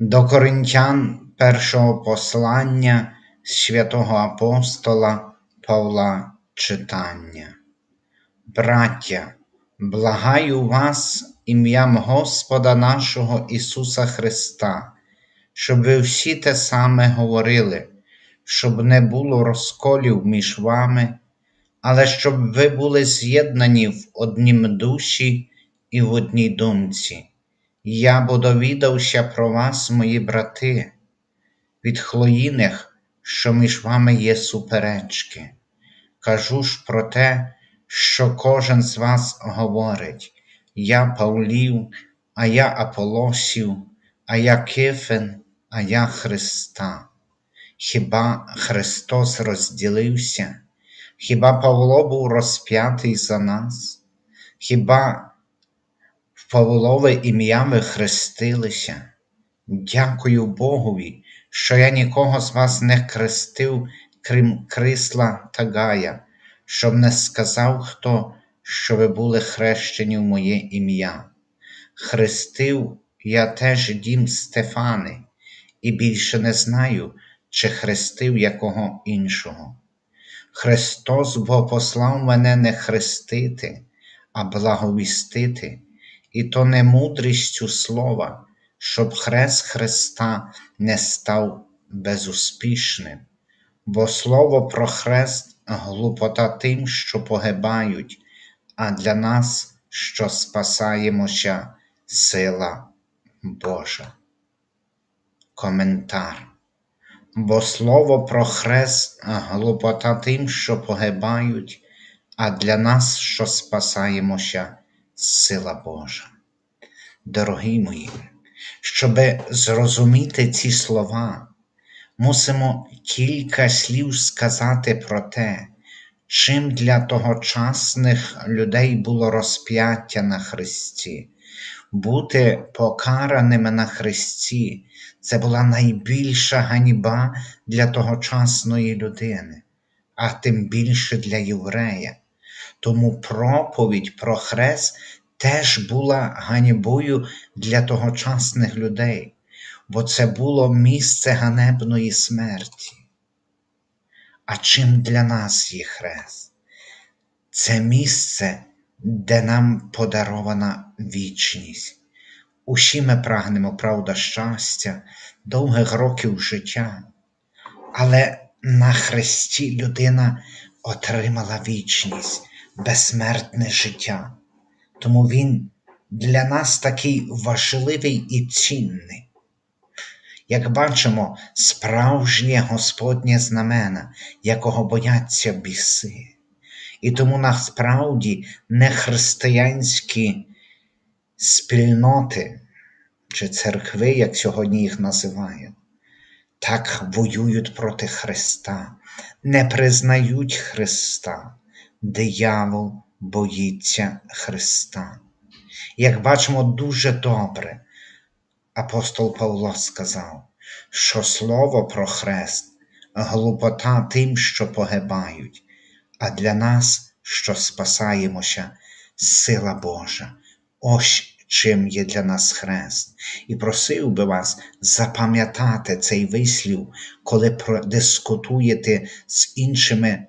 До Коринтян першого послання святого апостола Павла читання. Браття, благаю вас ім'ям Господа нашого Ісуса Христа, щоб ви всі те саме говорили, щоб не було розколів між вами, але щоб ви були з'єднані в однім душі і в одній думці. Я бо довідався про вас, мої брати, від хлоїних, що між вами є суперечки. Кажу ж про те, що кожен з вас говорить: я Павлів, а я Аполосів, а я Кифен, а я Христа. Хіба Христос розділився? Хіба Павло був розп'ятий за нас? Хіба Павлове ім'я ви хрестилися. Дякую Богові, що я нікого з вас не хрестив, крім крисла та Гая, щоб не сказав хто, що ви були хрещені в моє ім'я. Хрестив я теж дім Стефани, і більше не знаю, чи хрестив якого іншого. Христос бо послав мене не хрестити, а благовістити і то не мудрістю слова, щоб хрест Христа не став безуспішним, бо слово про хрест глупота тим, що погибають, а для нас, що спасаємося, сила Божа. Коментар. Бо слово про хрест глупота тим, що погибають, а для нас, що спасаємося, сила Божа. Дорогі мої, щоб зрозуміти ці слова, мусимо кілька слів сказати про те, чим для тогочасних людей було розп'яття на Христі. Бути покараними на Христі це була найбільша ганьба для тогочасної людини, а тим більше для єврея. Тому проповідь про хрест теж була ганьбою для тогочасних людей, бо це було місце ганебної смерті. А чим для нас є хрест? Це місце, де нам подарована вічність. Усі ми прагнемо правда щастя, довгих років життя, але на хресті людина отримала вічність, безсмертне життя. Тому Він для нас такий важливий і цінний. Як бачимо, справжнє Господнє знамена, якого бояться біси. І тому насправді не християнські спільноти чи церкви, як сьогодні їх називають, так воюють проти Христа, не признають Христа, диявол боїться Христа. Як бачимо дуже добре, апостол Павло сказав, що слово про хрест глупота тим, що погибають, а для нас, що спасаємося, сила Божа. Ось чим є для нас хрест. І просив би вас запам'ятати цей вислів, коли продискутуєте з іншими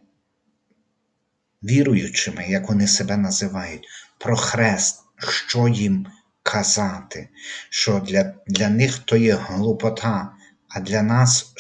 віруючими, як вони себе називають, про хрест, що їм казати, що для для них то є глупота, а для нас,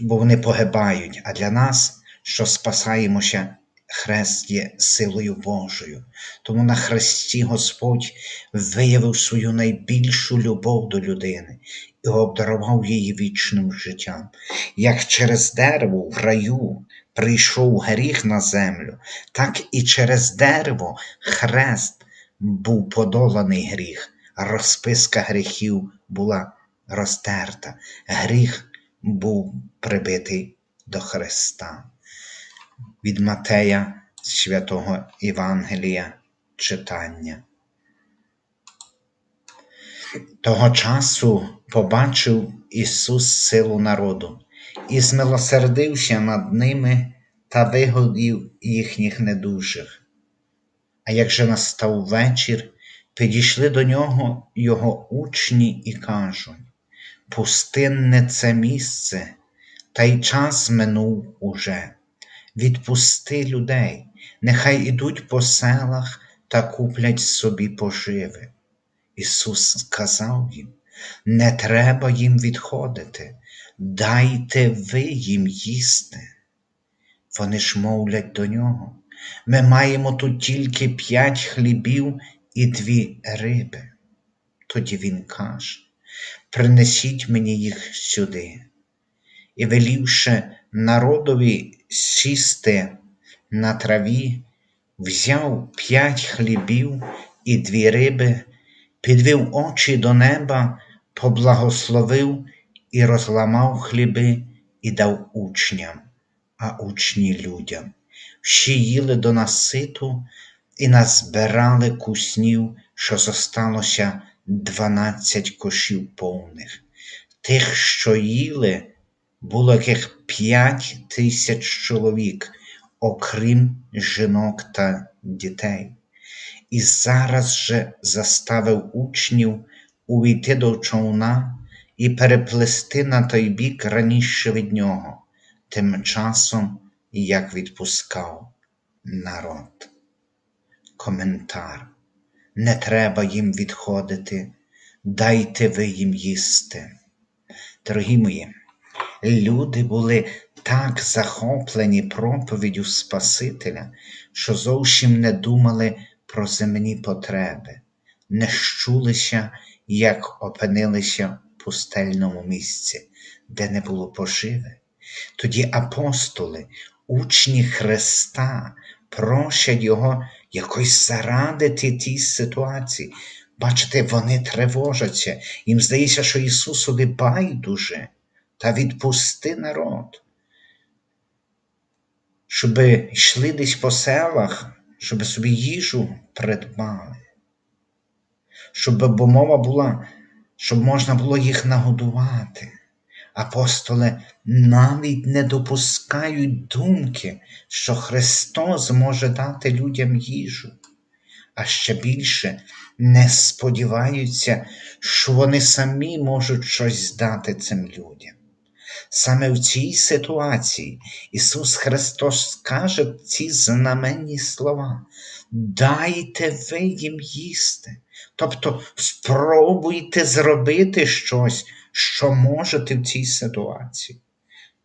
бо вони погибають, а для нас, що спасаємося, хрест є силою Божою. Тому на хресті Господь виявив свою найбільшу любов до людини і обдарував її вічним життям, як через дерево в раю прийшов гріх на землю, так і через дерево хрест був подоланий гріх, розписка гріхів була розтерта, гріх був прибитий до Христа. Від Матея святого Євангелія читання. Того часу побачив Ісус силу народу і змилосердився над ними та вигодів їхніх недужих. А як же настав вечір, підійшли до нього його учні і кажуть Пустинне це місце, та й час минув уже. Відпусти людей, нехай ідуть по селах та куплять собі поживи. Ісус сказав їм, не треба їм відходити, дайте ви їм їсти. Вони ж мовлять до нього. Ми маємо тут тільки п'ять хлібів і дві риби. Тоді він каже, принесіть мені їх сюди. І велівши народові сісти на траві, взяв п'ять хлібів і дві риби, підвів очі до неба, поблагословив і розламав хліби і дав учням, а учні людям. Всі їли до наситу і назбирали куснів, що зосталося дванадцять кошів повних. Тих, що їли, було яких п'ять тисяч чоловік, окрім жінок та дітей. І зараз же заставив учнів увійти до човна і переплести на той бік раніше від нього, тим часом, як відпускав народ. Коментар. Не треба їм відходити, дайте ви їм їсти. Дорогі мої, люди були так захоплені проповіддю Спасителя, що зовсім не думали про земні потреби, не щулися, як опинилися пустельному місці, де не було поживи. Тоді апостоли, учні Христа, просять Його якось зарадити тій ситуації. Бачите, вони тривожаться, їм здається, що Ісусові байдуже, та відпусти народ, щоб йшли десь по селах, щоб собі їжу придбали, щоб бо мова була, щоб можна було їх нагодувати. Апостоли навіть не допускають думки, що Христос може дати людям їжу, а ще більше не сподіваються, що вони самі можуть щось дати цим людям. Саме в цій ситуації Ісус Христос скаже ці знаменні слова: Дайте ви їм їсти, тобто спробуйте зробити щось, що можете в цій ситуації.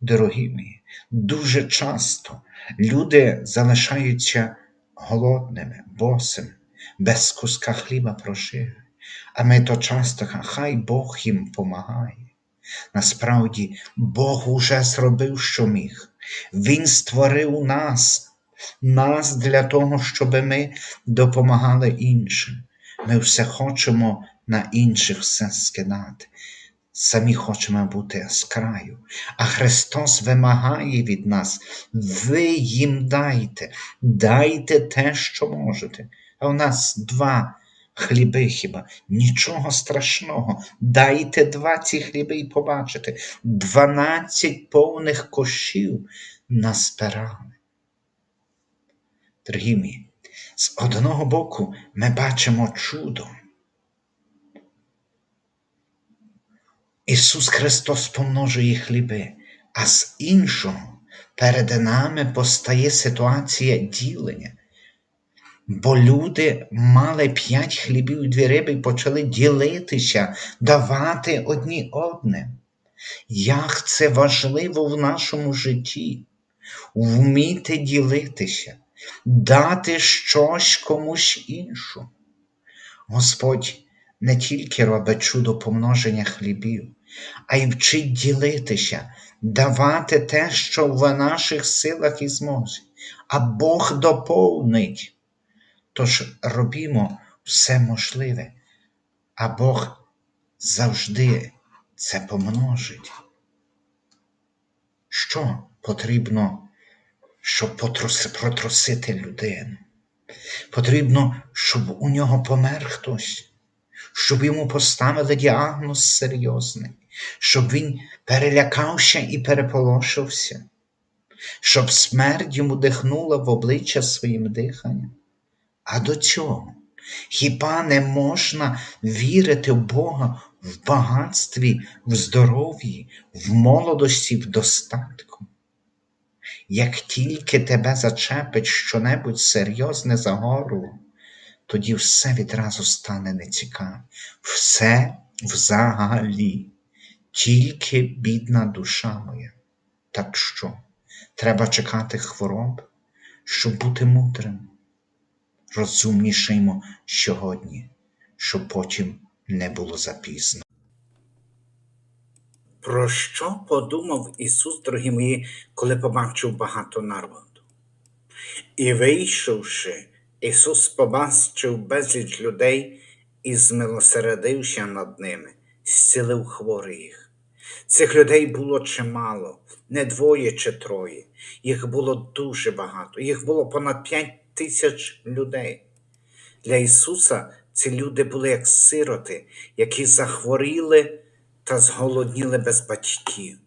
Дорогі мої, дуже часто люди залишаються голодними, босими, без куска хліба прошиви. А ми то часто хай Бог їм помагає. Насправді, Бог уже зробив, що міг. Він створив нас, нас для того, щоб ми допомагали іншим. Ми все хочемо на інших все скидати. Самі хочемо бути з краю, а Христос вимагає від нас, ви їм дайте, дайте те, що можете. А у нас два хліби хіба, нічого страшного. Дайте два ці хліби і побачите. Дванадцять повних кошів назбирали. Дорогі мої, з одного боку ми бачимо чудо. Ісус Христос помножує хліби, а з іншого перед нами постає ситуація ділення. Бо люди мали п'ять хлібів і дві риби і почали ділитися, давати одні одним. Як це важливо в нашому житті, вміти ділитися, дати щось комусь іншому. Господь не тільки робить чудо помноження хлібів, а й вчить ділитися, давати те, що в наших силах і змозі, а Бог доповнить. Тож робімо все можливе, а Бог завжди це помножить. Що потрібно, щоб протросити людину? Потрібно, щоб у нього помер хтось, щоб йому поставили діагноз серйозний, щоб він перелякався і переполошився, щоб смерть йому дихнула в обличчя своїм диханням. А до цього хіба не можна вірити в Бога в багатстві, в здоров'ї, в молодості, в достатку? Як тільки тебе зачепить щонебудь серйозне за горло, тоді все відразу стане нецікаве. Все взагалі, тільки бідна душа моя. Так що, треба чекати хвороб, щоб бути мудрим. Розумнішаймо сьогодні, щоб потім не було запізно. Про що подумав Ісус, дорогі мої, коли побачив багато народу? І вийшовши, Ісус побачив безліч людей і змилосередився над ними, зцілив хворих. Цих людей було чимало, не двоє чи троє. Їх було дуже багато. Їх було понад п'ять тисяч людей. Для Ісуса ці люди були як сироти, які захворіли та зголодніли без батьків.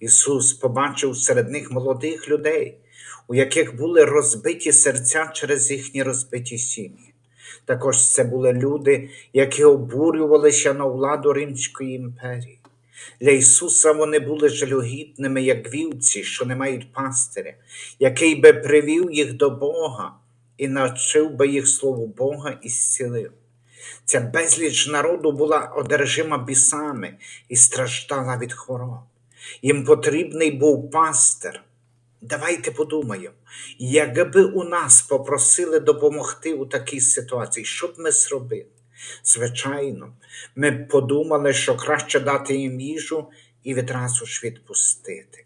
Ісус побачив серед них молодих людей, у яких були розбиті серця через їхні розбиті сім'ї. Також це були люди, які обурювалися на владу Римської імперії. Для Ісуса вони були жалюгідними, як вівці, що не мають пастиря, який би привів їх до Бога і навчив би їх слову Бога і зцілив. Ця безліч народу була одержима бісами і страждала від хвороб. Їм потрібний був пастир. Давайте подумаємо, якби у нас попросили допомогти у такій ситуації, що б ми зробили? Звичайно, ми б подумали, що краще дати їм їжу і відразу ж відпустити.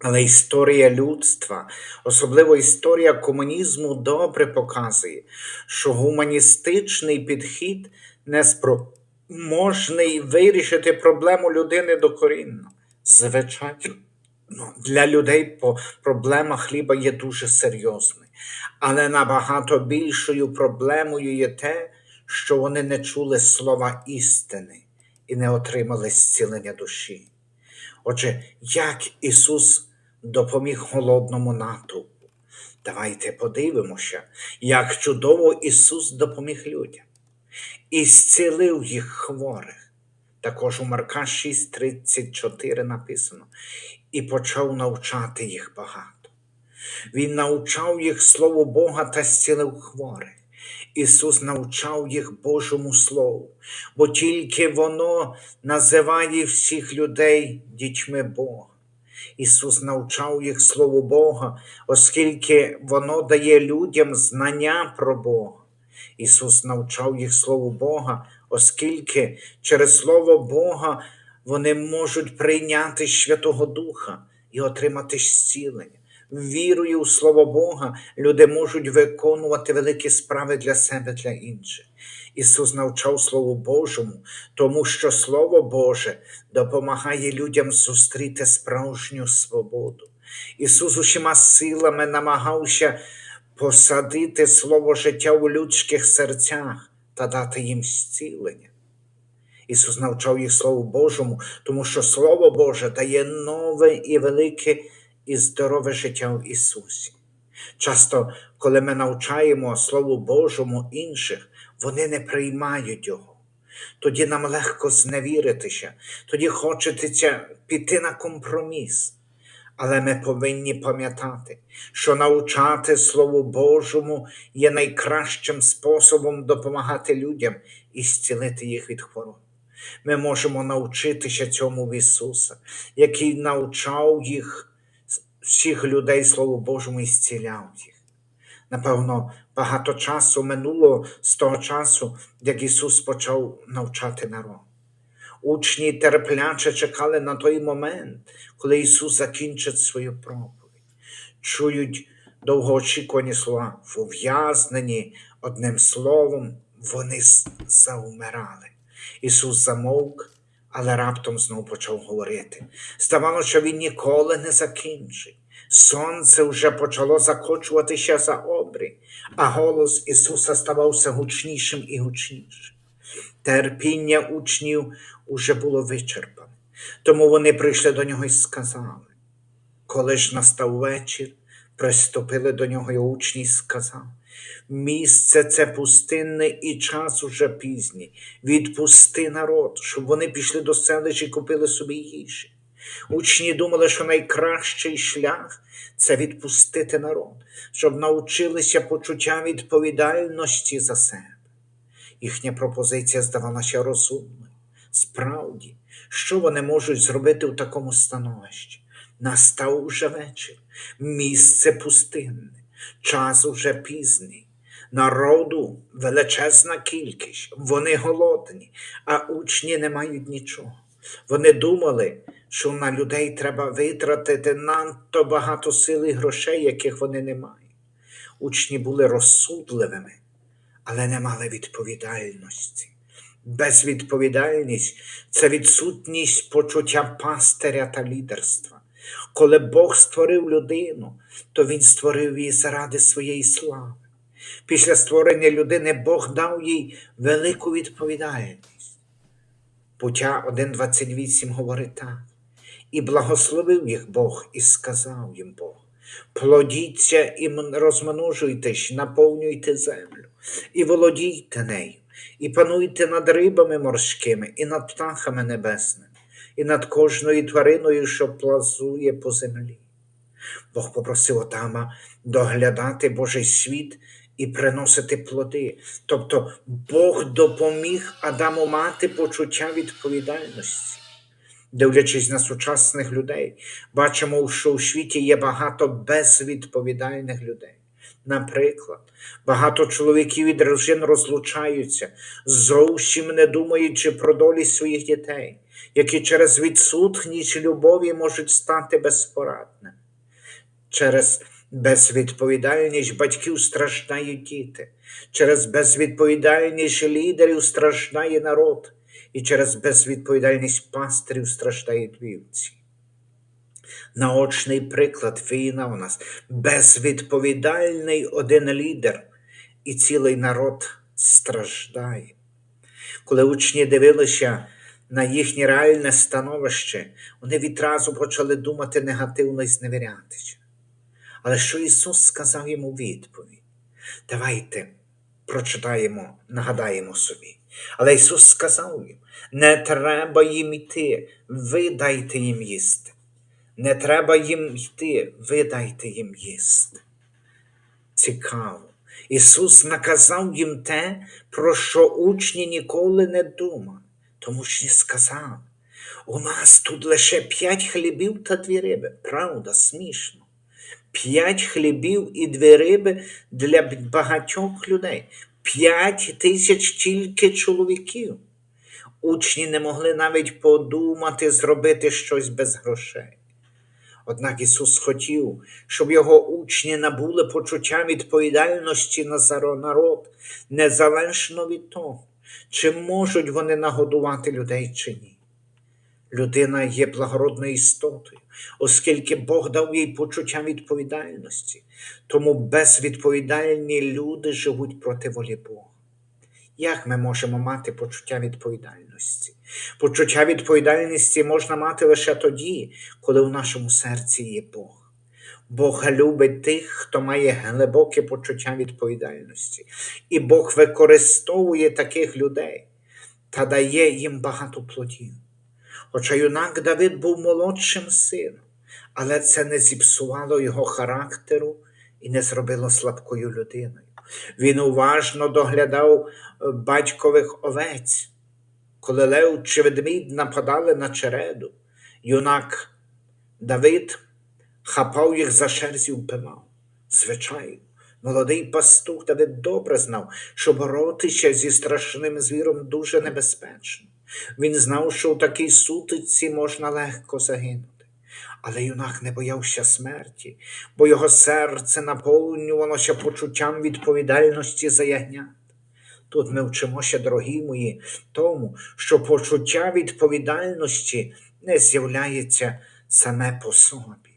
Але історія людства, особливо історія комунізму, добре показує, що гуманістичний підхід не спроможний вирішити проблему людини докорінно. Звичайно, ну, для людей проблема хліба є дуже серйозною, але набагато більшою проблемою є те, що вони не чули слова істини і не отримали зцілення душі. Отже, як Ісус допоміг голодному натовпу? Давайте подивимося, як чудово Ісус допоміг людям і зцілив їх хворих. Також у Марка 6:34 написано, і почав навчати їх багато. Він навчав їх Слову Бога та зцілив хворих. Ісус навчав їх Божому Слову, бо тільки воно називає всіх людей дітьми Бога. Ісус навчав їх Слову Бога, оскільки воно дає людям знання про Бога. Ісус навчав їх Слову Бога, оскільки через Слово Бога вони можуть прийняти Святого Духа і отримати зцілення. Вірою у Слово Бога люди можуть виконувати великі справи для себе, для інших. Ісус навчав Слову Божому, тому що Слово Боже допомагає людям зустріти справжню свободу. Ісус усіма силами намагався посадити слово життя у людських серцях та дати їм зцілення. Ісус навчав їх Слову Божому, тому що Слово Боже дає нове і велике і здорове життя в Ісусі. Часто, коли ми навчаємо Слову Божому інших, вони не приймають Його. Тоді нам легко зневіритися, тоді хочеться піти на компроміс. Але ми повинні пам'ятати, що навчати Слову Божому є найкращим способом допомагати людям і зцілити їх від хвороб. Ми можемо навчитися цьому в Ісуса, який навчав їх всіх людей Слову Божому і зціляв їх. Напевно, багато часу минуло з того часу, як Ісус почав навчати народ. Учні терпляче чекали на той момент, коли Ісус закінчить свою проповідь. Чують довгоочікувані слова в ув'язненні, одним словом, вони з- завмирали. Ісус замовк, але раптом знов почав говорити. Здавалося, що він ніколи не закінчить. Сонце вже почало закочуватися за обрій, а голос Ісуса ставав все гучнішим і гучнішим. Терпіння учнів уже було вичерпане, тому вони прийшли до нього і сказали. Коли ж настав вечір, приступили до нього й учні й сказав, місце це пустинне і час уже пізній. Відпусти народ, щоб вони пішли до селища і купили собі їжі. Учні думали, що найкращий шлях це відпустити народ, щоб навчилися почуття відповідальності за себе. Їхня пропозиція здавалася розумною. Справді, що вони можуть зробити у такому становищі? Настав уже вечір, місце пустинне, час уже пізний. Народу величезна кількість, вони голодні, а учні не мають нічого. Вони думали, що на людей треба витратити надто багато сил і грошей, яких вони не мають. Учні були розсудливими, але не мали відповідальності. Безвідповідальність це відсутність почуття пастиря та лідерства. Коли Бог створив людину, то Він створив її заради своєї слави. Після створення людини Бог дав їй велику відповідальність. Пуття 1.28 говорить так. І благословив їх Бог, і сказав їм Бог: плодіться і розмножуйтесь, наповнюйте землю, і володійте нею, і пануйте над рибами морськими, і над птахами небесними, і над кожною твариною, що плазує по землі. Бог попросив Адама доглядати Божий світ і приносити плоди. Тобто Бог допоміг Адаму мати почуття відповідальності. Дивлячись на сучасних людей, бачимо, що у світі є багато безвідповідальних людей. Наприклад, багато чоловіків і дружин розлучаються, зовсім не думаючи про долі своїх дітей, які через відсутність любові можуть стати безпорадними. Через безвідповідальність батьків страждають діти, через безвідповідальність лідерів страждає народ, і через безвідповідальність пастирів страждають вівці. Наочний приклад війна у нас безвідповідальний один лідер, і цілий народ страждає. Коли учні дивилися на їхнє реальне становище, вони відразу почали думати негативно і зневірятися. Але що Ісус сказав йому відповідь? Давайте прочитаємо, нагадаємо собі. Але Ісус сказав їм: не треба їм йти, ви дайте їм їсти. Не треба їм йти, ви дайте їм їсти. Цікаво. Ісус наказав їм те, про що учні ніколи не думали. Тому учні сказали, у нас тут лише п'ять хлібів та дві риби. Правда, смішно. П'ять хлібів і дві риби для багатьох людей. П'ять тисяч тільки чоловіків. Учні не могли навіть подумати зробити щось без грошей. Однак Ісус хотів, щоб його учні набули почуття відповідальності на народ, незалежно від того, чи можуть вони нагодувати людей чи ні. Людина є благородною істотою, оскільки Бог дав їй почуття відповідальності, тому безвідповідальні люди живуть проти волі Бога. Як ми можемо мати почуття відповідальності? Почуття відповідальності можна мати лише тоді, коли в нашому серці є Бог. Бог любить тих, хто має глибоке почуття відповідальності, і Бог використовує таких людей та дає їм багато плодів. Хоча юнак Давид був молодшим сином, але це не зіпсувало його характеру і не зробило слабкою людиною. Він уважно доглядав е, батькових овець. Коли лев чи ведмідь нападали на череду, юнак Давид хапав їх за шерсть і впимав. Звичайно, молодий пастух Давид добре знав, що боротися зі страшним звіром дуже небезпечно. Він знав, що у такій сутичці можна легко загинути. Але юнак не боявся смерті, бо його серце наповнювалося почуттям відповідальності за ягнят. Тут ми вчимося, дорогі мої, тому, що почуття відповідальності не з'являється саме по собі.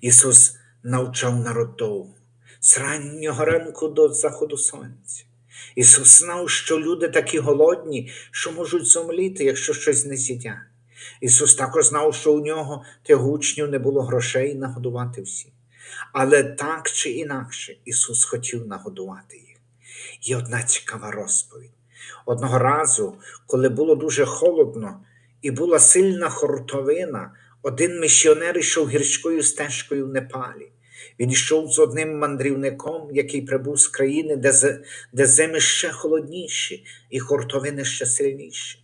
Ісус навчав народ з раннього ранку до заходу сонця. Ісус знав, що люди такі голодні, що можуть зомліти, якщо щось не з'їдять. Ісус також знав, що у нього тих учнів не було грошей нагодувати всіх. Але так чи інакше Ісус хотів нагодувати їх. Є одна цікава розповідь. Одного разу, коли було дуже холодно і була сильна хуртовина, один місіонер йшов гірською стежкою в Непалі. Він йшов з одним мандрівником, який прибув з країни, де, де зими ще холодніші і хуртовини ще сильніші.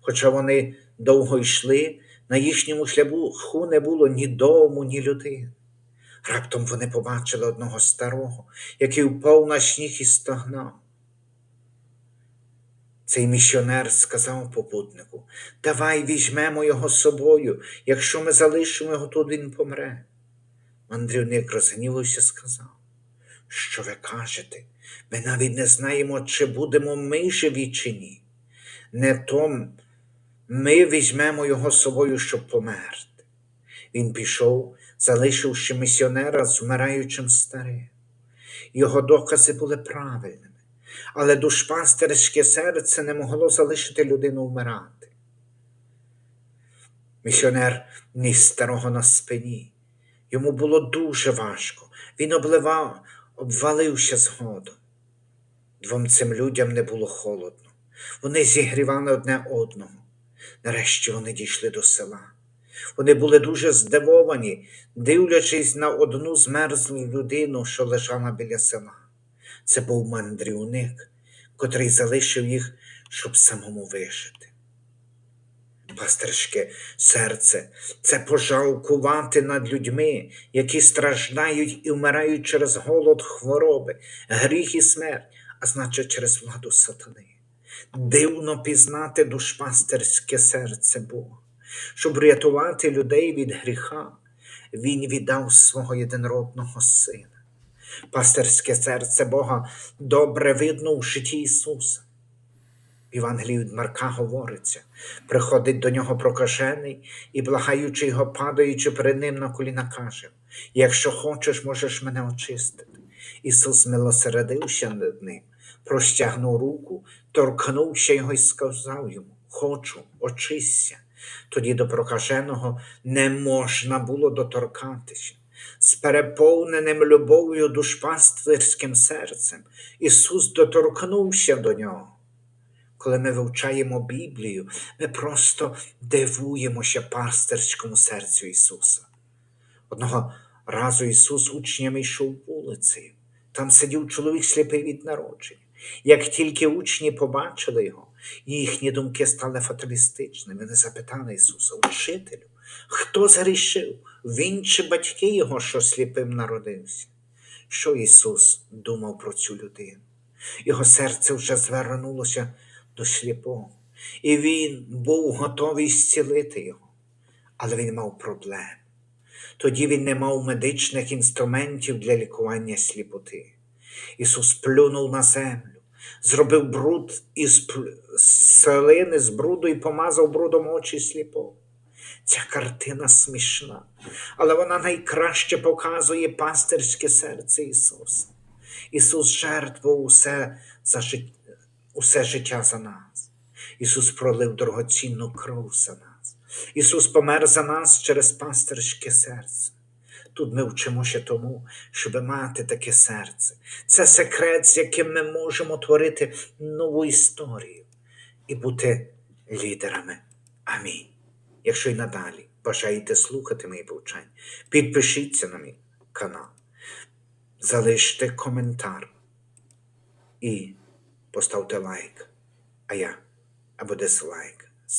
Хоча вони довго йшли, на їхньому шляху не було ні дому, ні людини. Раптом вони побачили одного старого, який впав на сніг і стогнав. Цей місіонер сказав попутнику: Давай візьмемо його з собою, якщо ми залишимо його тут, він помре. Мандрівник розгнівався і сказав, що ви кажете? Ми навіть не знаємо, чи будемо ми живі чи ні. Не то ми візьмемо його з собою, щоб померти. Він пішов, залишивши місіонера з вмираючим старим. Його докази були правильними, але душпастерське серце не могло залишити людину вмирати. Місіонер ніс старого на спині. Йому було дуже важко. Він обливав, обвалився згодом. Двом цим людям не було холодно. Вони зігрівали одне одного. Нарешті вони дійшли до села. Вони були дуже здивовані, дивлячись на одну змерзлу людину, що лежала біля села. Це був мандрівник, котрий залишив їх, щоб самому вижити. Пастирське серце це пожалкувати над людьми, які страждають і вмирають через голод, хвороби, гріх і смерть, а значить через владу сатани. Дивно пізнати душпастерське серце Бога. Щоб рятувати людей від гріха, Він віддав свого єдинородного сина. Пастерське серце Бога добре видно в житті Ісуса. Євангелії від Марка говориться, приходить до нього прокажений і, благаючи його, падаючи перед ним на коліна, каже: Якщо хочеш, можеш мене очистити. Ісус милосередився над ним, простягнув руку, торкнувся його і сказав йому: Хочу, очисься. Тоді до прокаженого не можна було доторкатися. З переповненим любов'ю душпастирським серцем Ісус доторкнувся до нього. Коли ми вивчаємо Біблію, ми просто дивуємося пастирському серцю Ісуса. Одного разу Ісус учнями йшов вулицею. Там сидів чоловік сліпий від народження. Як тільки учні побачили його, їхні думки стали фаталістичними. Вони запитали Ісуса, учителю, хто зарішив? Він чи батьки його, що сліпим народився? Що Ісус думав про цю людину? Його серце вже звернулося до сліпого, і він був готовий зцілити його, але він мав проблеми. Тоді він не мав медичних інструментів для лікування сліпоти. Ісус плюнув на землю, зробив бруд із селини з бруду і помазав брудом очі сліпого. Ця картина смішна, але вона найкраще показує пастирське серце Ісуса. Ісус жертвував усе, за жит... усе життя за нас. Ісус пролив дорогоцінну кров за нас. Ісус помер за нас через пастирське серце. Тут ми вчимося тому, щоб мати таке серце. Це секрет, з яким ми можемо творити нову історію і бути лідерами. Амінь. Якщо й надалі бажаєте слухати мої повчання, підпишіться на мій канал, залиште коментар і поставте лайк, а я або дизлайк.